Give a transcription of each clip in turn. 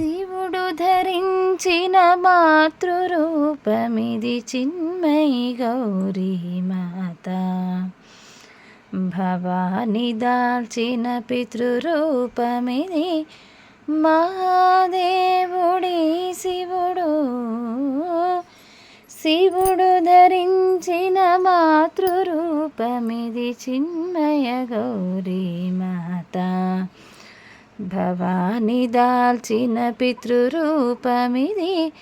శివుడు ధరించిన మాతృరూపమిది చిన్మయి గౌరీ మాత. భవాని దాల్చిన పితృరూపమిది మహాదేవుడి శివుడు. శివుడు ధరించిన మాతృరూపమిది చిన్మయ గౌరీ మాత. భవాని దాల్చిన పితృరూపమిది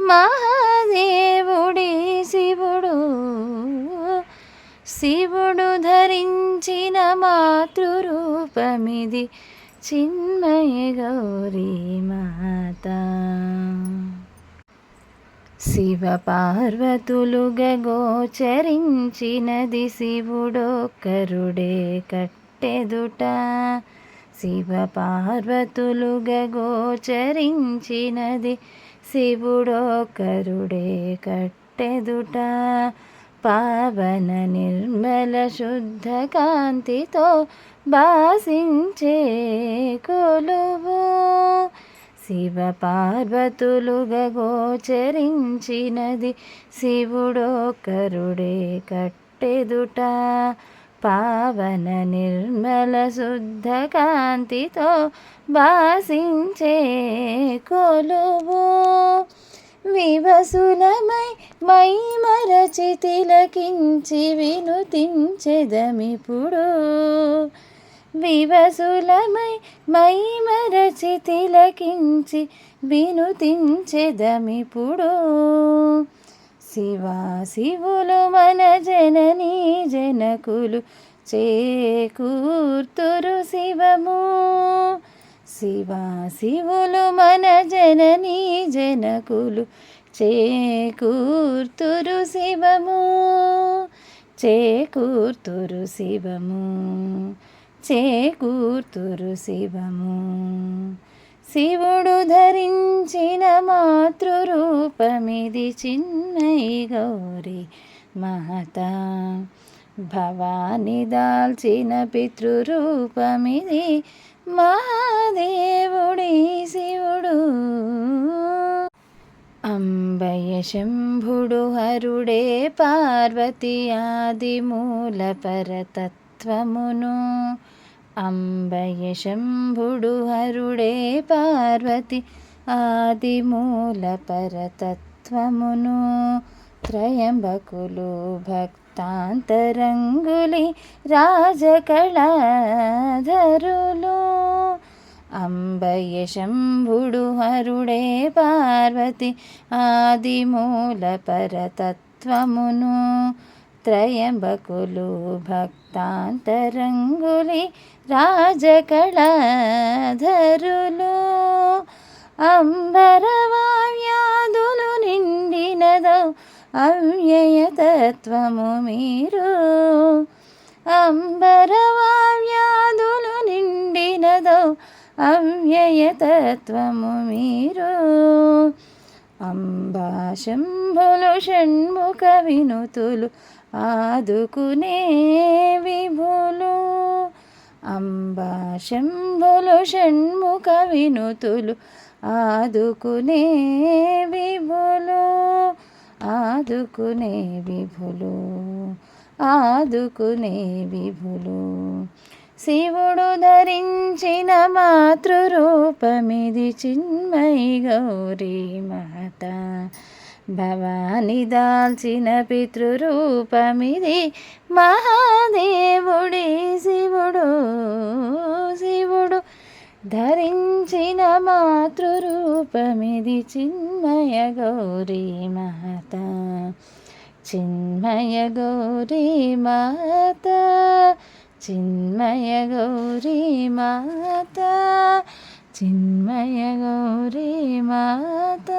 మహాదేవుడి శివుడు. శివుడు ధరించిన మాతృరూపమిది చిన్మయ గౌరీ మాత. శివ పార్వతులుగా గోచరించినది కరుడే కట్టెదుట. శివ పార్వతులుగా గోచరించినది. కరుడే కట్టెదుట. పావన నిర్మల శుద్ధ కాంతితో బాసించే కొలువు. శివ పార్వతులుగా గోచరించినది. కరుడే కట్టెదుట. పావన నిర్మల శుద్ధ కాంతితో బాసించే కొలువు. వివసులమై మై మరచి తిలకించి వినుతించెదమిప్పుడు. వివసులమై మై మరచి తిలకించి వినుతించెదమిప్పుడు. శివా శివులు మన జననీ జనకులు చేకూర్తురు శివము. శివా శివులు మన జననీ జనకులు చేకూర్తురు శివము. చేకూర్తురు శివము. చేకూర్తురు శివము. శివుడు ధరించిన మాతృరూపమిది చిన్మయి గౌరీ మహత భవాని దాల్చిన పితృరూపమిది మహాదేవుడి శివుడు. అంబయ శంభుడు హరుడే పార్వతి ఆది మూల పరతత్వమును అంబయ శంభుడు హరుడే పార్వతి ఆదిమూల పరతత్వమును త్రయంబకులు భక్తాంతరంగులి రాజకళాధరులు. అంబయ శంభుడు హరుడే పార్వతి ఆదిమూల పరతత్వమును త్రయంబకులు భక్తాంతరంగులి రాజకళాధరులు. అంబరవావ్యాధులు నిండినదౌ అవ్యయతత్వము మీరు. అంబరవావ్యాధులు నిండినదౌ అవ్యయతత్వము మీరు. అంబా శంభులు షణ్ముఖ వినుతులు ఆదుకునే విభులు అంబాశంభులు షణ్ముఖ వినుతులు. ఆదుకునే విభులు ఆదుకునే విభులు ఆదుకునే విభులు. శివుడు ధరించిన మాతృరూపమిది చిన్మయి గౌరీ మాత. భవాని దాల్చిన పితృరూపమిది మహాదేవుడి శివుడు శివుడు ధరించిన మాతృరూపమిది చిన్మయ గౌరీ మాత చిన్మయ గౌరీ మాత చిన్మయ గౌరీ మాత చిన్మయ గౌరీ మాత.